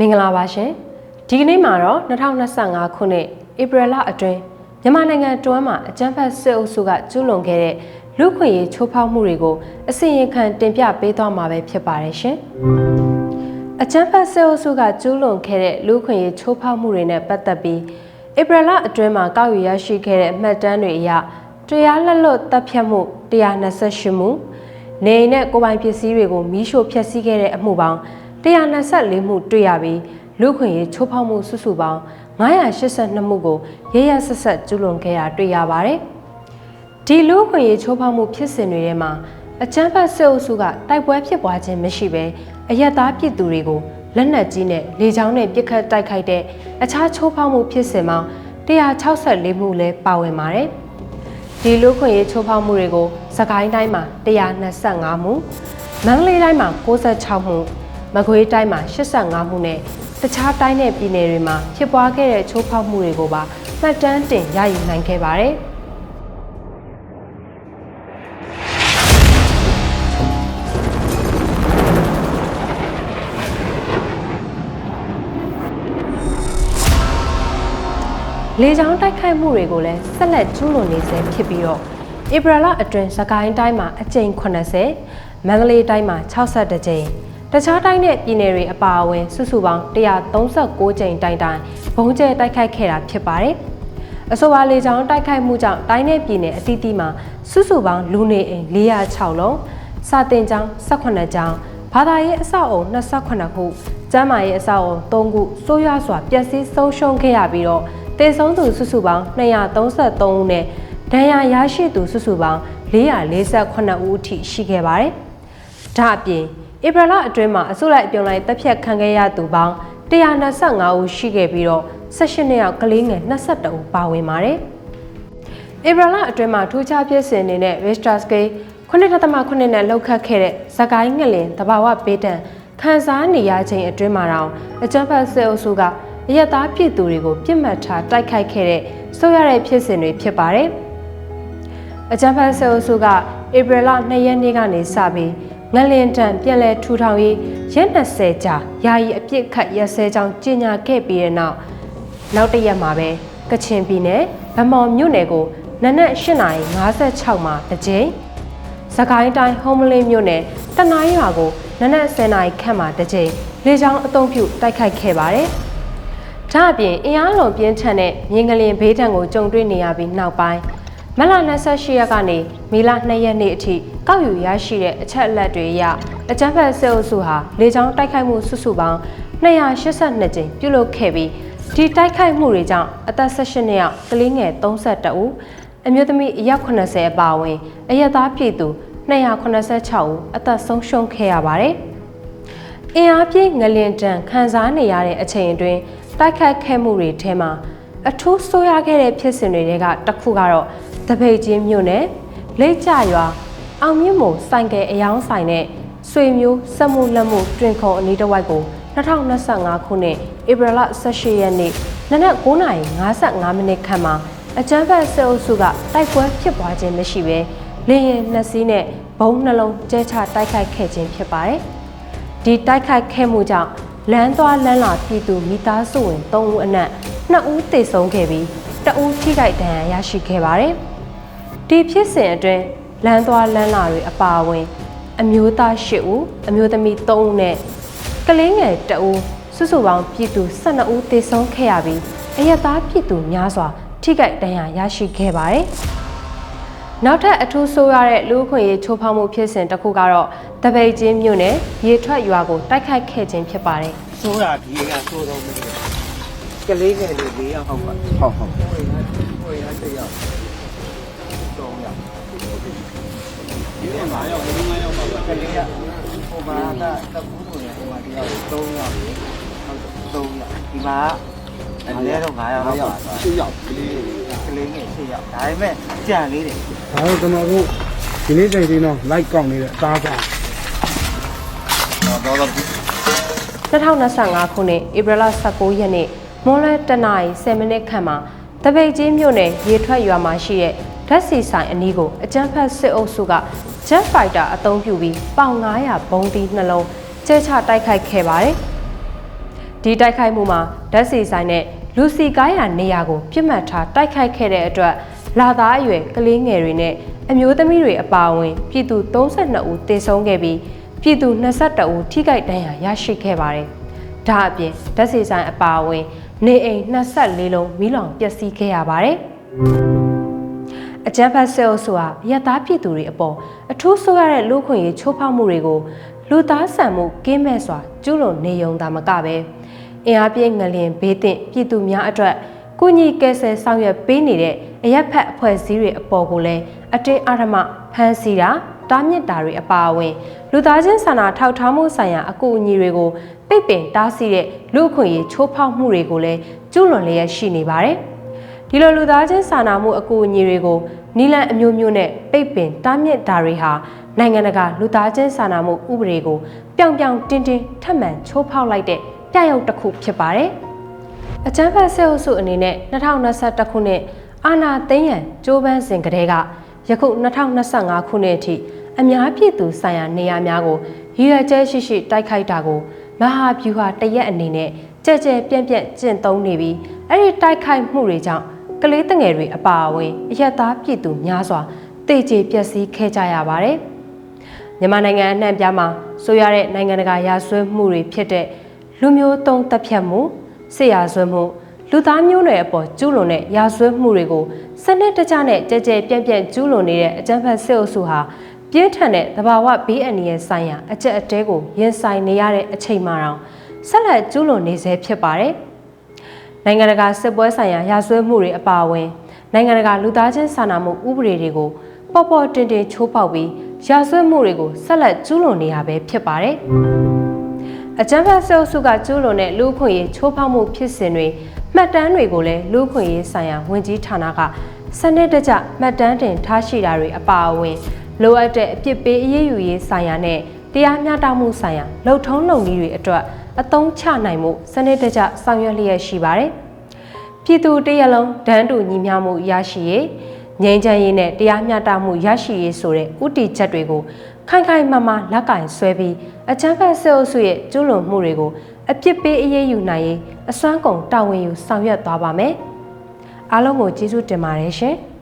မင်္ဂလာပါရှင်ဒီကနေ့မှာတော့2025ခုနှစ်ဧပြီလအတွင်းမြန်မာနိုင်ငံတွင်းမှာအကြမ်းဖက်စစ်အုပ်စုကကျူးလွန်ခဲ့တဲ့လူခွင့်ရေးချိုးဖောက်မှုတွေကိုအစီရင်ခံတင်ပြပေးသွားမှာပဲဖြစ်ပါတယ်ရှင်အကြမ်းဖက်စစ်အုပ်စုကကျူးလွန်ခဲ့တဲ့လူခွင့်ရေးချိုးဖောက်မှုတွေနဲ့ပတ်သက်ပြီးဧပြီလအတွင်းမှာကောက်ယူရရှိခဲ့တဲ့မှတ်တမ်းတွေအရတရားလက်လွတ်တပ်ဖြတ်မှု128မှုနေအိမ်နဲ့ကိုယ်ပိုင်ပစ္စည်းတွေကိုမီးရှို့ဖျက်ဆီးခဲ့တဲ့အမှုပေါင်း 124မှုတွေ့ရပြီးလူခွင့်ရေးချိုးဖောက်မှုစုစုပေါင်း982မှုကိုရရဆက်ဆက်ကျူးလွန်ခဲ့တာတွေ့ရပါတယ်။ဒီလူခွင့်ရေးချိုးဖောက်မှုဖြစ်စဉ်တွေထဲမှာအချမ်းဖတ်စစ်အုပ်စုကတိုက်ပွဲဖြစ်ပွားခြင်းမရှိဘဲအယက်သားပြည်သူတွေကိုလက်နက်ကြီးနဲ့လေကြောင်းနဲ့ပစ်ခတ်တိုက်ခိုက်တဲ့အခြားချိုးဖောက်မှုဖြစ်စဉ်ပေါင်း164မှုလည်းပါဝင်ပါတယ်။ဒီလူခွင့်ရေးချိုးဖောက်မှုတွေကိုစကိုင်းတိုင်းမှာ125မှုမန္တလေးတိုင်းမှာ96မှု မကွေးတိုင်းမှာ85မှုနဲ့တခြားတိုင်းနဲ့ပြည်နယ်တွေမှာဖြစ်ပွားခဲ့တဲ့ချိုးဖောက်မှုတွေကိုပါမှတ်တမ်းတင်ရယူနိုင်ခဲ့ပါတယ်။လေကြောင်းတိုက်ခိုက်မှုတွေကိုလည်းဆက်လက်ကျူးလွန်နေဆဲဖြစ်ပြီးတော့ဧပြီလအတွင်းစကိုင်းတိုင်းမှာအကြိမ်80မန္တလေးတိုင်းမှာ62ကြိမ် တခြားတိုင်းနဲ့ပြည်နယ်တွေအပါအဝင် စုစုပေါင်း136ကြိမ်တိုင်တိုင်ဘုံကျဲတိုက်ခိုက်ခဲ့တာဖြစ်ပါတယ်။အဆိုပါလေကြောင်းတိုက်ခိုက်မှုကြောင့်တိုင်းနဲ့ပြည်နယ်အသီးသီးမှာစုစုပေါင်းလူနေအိမ်406လုံး၊စာတင်ကျောင်း18ကျောင်း၊ဘာသာရေးအဆောက်အုံ28ခု၊ကျန်းမာရေးအဆောက်အုံ3ခုစိုးရွားစွာပျက်စီးဆုံးရှုံးခဲ့ရပြီးတော့တည်ဆုံးသူစုစုပေါင်း233ဦးနဲ့ဒဏ်ရာရရှိသူစုစုပေါင်း448ဦးအထိရှိခဲ့ပါတယ်။ဒါအပြင် ဧပြီလအတွင်းမှာအစုလိုက်အပြုံလိုက်တပ်ဖြတ်ခံခဲ့ရသူပေါင်း125ဦးရှိခဲ့ပြီးတော့18နှစ်ယောက်ကလေးငယ်22ဦးပါဝင်ပါတယ်။ဧပြီလအတွင်းမှာထူးခြားဖြစ်စဉ်အနေနဲ့ Richter scale 9.8နဲ့လောက်ခတ်ခဲ့တဲ့ဇကိုင်းငလင်တဘာဝပေးတံခံစားနေရခြင်းအတွင်းမှာတော့အကြမ်းဖက်စစ်အုပ်စုကအယက်သားပြည်သူတွေကိုပြစ်မှတ်ထားတိုက်ခိုက်ခဲ့တဲ့ဆိုရတဲ့ဖြစ်စဉ်တွေဖြစ်ပါတယ်။အကြမ်းဖက်စစ်အုပ်စုကဧပြီလ2ရက်နေ့ကနေစပြီး ငလင်တန်ပြန်လည်ထူထောင်ရေးရက်20ကြာယာယီအပြစ်ခတ်ရက်စဲကြောင်းကြေညာခဲ့ပြီးတဲ့နောက်နောက်တရက်မှာပဲကချင်ပြည်နယ်ဗမော်မြို့နယ်ကိုနနက်8:56မှာတစ်ကြိမ်စကိုင်းတိုင်းဟုံးမလင်းမြို့နယ်တနိုင်းရွာကိုနနက်10:00ခန့်မှာတစ်ကြိမ်လေကြောင်းအုံပြုတိုက်ခိုက်ခဲ့ပါတယ်။ဒါအပြင်အင်အားလွန်ပြင်းထန်တဲ့မြင်းကလင်ဘေးဒဏ်ကိုကြုံတွေ့နေရပြီးနောက်ပိုင်း မလ28ရက်ကနေမေလ2ရက်နေ့အထိကောက်ယူရရှိတဲ့အချက်အလက်တွေအရအကြမ်းဖက်စစ်အုပ်စုဟာလေကြောင်းတိုက်ခိုက်မှုစုစုပေါင်း282ကြိမ်ပြုလုပ်ခဲ့ပြီးဒီတိုက်ခိုက်မှုတွေကြောင့်အသက်18နှစ်ယောက်ကလေးငယ်32ဦးအမျိုးသမီးအယောက်80အပါအဝင်အရက်သားပြည်သူ286ဦးအသက်ဆုံးရှုံးခဲ့ရပါတယ်။အင်အားပြည့်ငလင်တန်ခံစားနေရတဲ့အချိန်အတွင်းတိုက်ခိုက်ခဲ့မှုတွေထဲမှာအထူးဆိုးရခဲ့တဲ့ဖြစ်စဉ်တွေကတစ်ခုကတော့ တပိတ်ချင်းမြို့နယ်လိတ်ကြရွာအောင်မြင့်မို့ဆိုင်ကယ်အယောင်းဆိုင်နဲ့ဆွေမျိုးစက်မှုလက်မှုတွင်ခုံအနီးတစ်ဝိုက်ကို2025ခုနှစ်ဧပြီလ18ရက်နေ့နနက်9:55မိနစ်ခန့်မှာအကြမ်းဖက်စစ်အုပ်စုကတိုက်ပွဲဖြစ်ပွားခြင်းမရှိဘဲလင်းရင်နှစ်စီးနဲ့ဘုံနှလုံးကျဲချတိုက်ခိုက်ခဲ့ခြင်းဖြစ်ပါတယ်။ဒီတိုက်ခိုက်ခဲ့မှုကြောင့်လမ်းသွားလမ်းလာပြည်သူမိသားစုဝင်3ဦးအနက်2ဦးသေဆုံးခဲ့ပြီးတဦးထိခိုက်ဒဏ်ရာရရှိခဲ့ပါတယ်။ ဒီဖြစ်စဉ်အတွင်းလမ်းသွားလမ်းလာတွေအပါအဝင် အမျိုးသား၈ဦးအမျိုးသမီး၃ဦးနဲ့ကလေးငယ်၁ဦးစုစုပေါင်းပြည်သူ12ဦးသေဆုံးခဲ့ရပြီးအရက်သားပြည်သူများစွာ ထိခိုက်ဒဏ်ရာရရှိခဲ့ပါတယ်။နောက်ထပ်အထူးဆိုးရတဲ့လူ့အခွင့်အရေးချိုးဖောက်မှုဖြစ်စဉ်တစ်ခုကတော့တပိတ်ချင်းမြို့နယ်ရေထွက်ရွာကိုတိုက်ခိုက်ခဲ့ခြင်းဖြစ်ပါတယ်။ဆိုးတာဒီကဆိုးတော့မလို့ကလေးငယ်လေး၄ယောက်ဟုတ်ပါဟုတ်ဟုတ်ကိုယ်ရကိုယ်ရတစ်ယောက် ဒီက၅ယောက်ဒီ၅ယောက်ပါကလေးကဟိုမှာကတပူးဆိုရင်ဟိုမှာတယောက်၃ယောက်ဟုတ်၃ယောက်ဒီမှာအနည်းတော့၅ယောက်တော့ပါ၈ယောက်ကလေးကလေးငယ်၈ယောက်ဒါပေမဲ့ကြံလေးတယ်ဒါတော့ကျွန်တော်တို့ဒီနေ့ချိန်ချင်းတော့ live ကောက်နေတဲ့အသားစားတော့တော့2025ခုနှစ်ဧပြီလ19ရက်နေ့မွန်းလွဲတနာရီ10မိနစ်ခန့်မှာတပိတ်ကြီးမြို့နယ်ရေထွက်ရွာမှာရှိတဲ့ ဓာတ်စီဆိုင်အနီးကိုအကြမ်းဖက်စစ်အုပ်စုက Jet Fighter အသုံးပြုပြီးပေါင်900ဘုံးသီးနှလုံးကျဲချတိုက်ခိုက်ခဲ့ပါတယ်။ဒီတိုက်ခိုက်မှုမှာဓာတ်စီဆိုင်နဲ့လူစီကားရနေရာကိုပြစ်မှတ်ထားတိုက်ခိုက်ခဲ့တဲ့အတွက်လာသားအရွယ်ကလေးငယ်တွေနဲ့အမျိုးသမီးတွေအပါအဝင် ပြည်သူ32ဦးသေဆုံးခဲ့ပြီးပြည်သူ22ဦးထိခိုက်ဒဏ်ရာရရှိခဲ့ပါတယ်။ဒါအပြင်ဓာတ်စီဆိုင်အပါအဝင် နေအိမ်24လုံးမိလောင်ပျက်စီးခဲ့ရပါတယ်။ အကြမ်းဖက်ဆဲအုပ်စုဟာရသားပြည်သူတွေအပေါ်အထူးဆိုးရတဲ့လူခွင့်ရေးချိုးဖောက်မှုတွေကိုလူသားဆန်မှုကင်းမဲ့စွာကျူးလွန်နေုံသာမကပဲအင်အားပြည့်ငလင်ဘေးသင့်ပြည်သူများအတွက်ကုညီကယ်ဆယ်ဆောင်ရွက်ပေးနေတဲ့အရက်ဖက်အဖွဲ့အစည်းတွေအပေါ်ကိုလည်းအတင်းအဓမ္မဖမ်းဆီးတာတားမြစ်တာတွေအပါအဝင်လူသားချင်းစာနာထောက်ထားမှုဆိုင်ရာအကူအညီတွေကိုပိတ်ပင်တားဆီးတဲ့လူအခွင့်အရေးချိုးဖောက်မှုတွေကိုလည်းကျူးလွန်လျက်ရှိနေပါတယ်။ ဒီလိုလူသားချင်းစာနာမှုအကူအညီတွေကိုနီလန်အမျိုးမျိုးနဲ့ပိတ်ပင်တားမြစ်တာတွေဟာနိုင်ငံတကာလူသားချင်းစာနာမှုဥပဒေကိုပြောင်ပြောင်တင်းတင်းထပ်မံချိုးဖောက်လိုက်တဲ့ပြရုပ်တစ်ခုဖြစ်ပါတယ်။အကြမ်းဖက်ဆဲအုပ်စုအနေနဲ့2021ခုနှစ်အာဏာသိမ်းရန်ကြိုးပမ်းစဉ်ကတည်းကယခု2025ခုနှစ်အထိအများပြည်သူဆိုင်ရာနေရာများကိုရည်ရွယ်ချက်ရှိရှိတိုက်ခိုက်တာကိုမဟာဗျူဟာတရက်အနေနဲ့ကြဲကြဲပြန့်ပြန့်ကျင့်သုံးနေပြီးအဲ့ဒီတိုက်ခိုက်မှုတွေကြောင့် ကလေးတငယ်တွေအပါအဝင်အယက်သားပြည်သူများစွာတေကျေပျက်စီးခဲ့ကြရပါတယ်။မြန်မာနိုင်ငံအနှံ့ပြားမှာဆိုရတဲ့နိုင်ငံတကာရာဇဝတ်မှုတွေဖြစ်တဲ့လူမျိုးတုံးတပ်ဖြတ်မှုဆေးရာဇဝတ်မှုလူသားမျိုးနွယ်အပေါ်ကျူးလွန်တဲ့ရာဇဝတ်မှုတွေကိုစနစ်တကျနဲ့ကြဲကြဲပြန့်ပြန့်ကျူးလွန်နေတဲ့အကြမ်းဖက်စစ်အုပ်စုဟာပြင်းထန်တဲ့သဘာဝဘေးအန္တရာယ်ဆိုင်ရာအကြက်အတဲကိုရင်ဆိုင်နေရတဲ့အချိန်မှတောင်ဆက်လက်ကျူးလွန်နေဆဲဖြစ်ပါတယ်။ နိုင်ငံတကာစစ်ပွဲဆိုင်ရာရာဇဝတ်မှုတွေအပါအဝင်နိုင်ငံတကာလူသားချင်းစာနာမှုဥပဒေတွေကိုပေါ်ပေါ်တင်တင်ချိုးဖောက်ပြီးရာဇဝတ်မှုတွေကိုဆက်လက်ကျူးလွန်နေရပဲဖြစ်ပါတယ်။အကြမ်းဖက်ဆဲအုပ်စုကကျူးလွန်တဲ့လူ့အခွင့်အရေးချိုးဖောက်မှုဖြစ်စဉ်တွေမှတ်တမ်းတွေကိုလည်းလူ့အခွင့်အရေးဆိုင်ရာဝန်ကြီးဌာနကစနစ်တကျမှတ်တမ်းတင်ထားရှိတာတွေအပါအဝင်လိုအပ်တဲ့အပြစ်ပေးအရေးယူရေးဆိုင်ရာနဲ့ တရားမျှတမှုဆိုင်ရာလှုပ်ထုံးလုပ်နည်းတွေအတွက်အသုံးချနိုင်မှုစနစ်တကျဆောင်ရွက်လျက်ရှိပါတယ်။ပြည်သူတရက်လုံးဒန်းတူညီမျှမှုရရှိရေးငြိမ်းချမ်းရေးနဲ့တရားမျှတမှုရရှိရေးဆိုတဲ့ဥတီချက်တွေကိုခိုင်ခိုင်မာမာလက်ကင်ဆွဲပြီးအကြမ်းဖက်ဆဲအုပ်စုရဲ့ကျူးလွန်မှုတွေကိုအပြစ်ပေးအရေးယူနိုင်ရေးအစွမ်းကုန်တာဝန်ယူဆောင်ရွက်သွားပါမယ်။အားလုံးကိုကျေးဇူးတင်ပါတယ်ရှင်။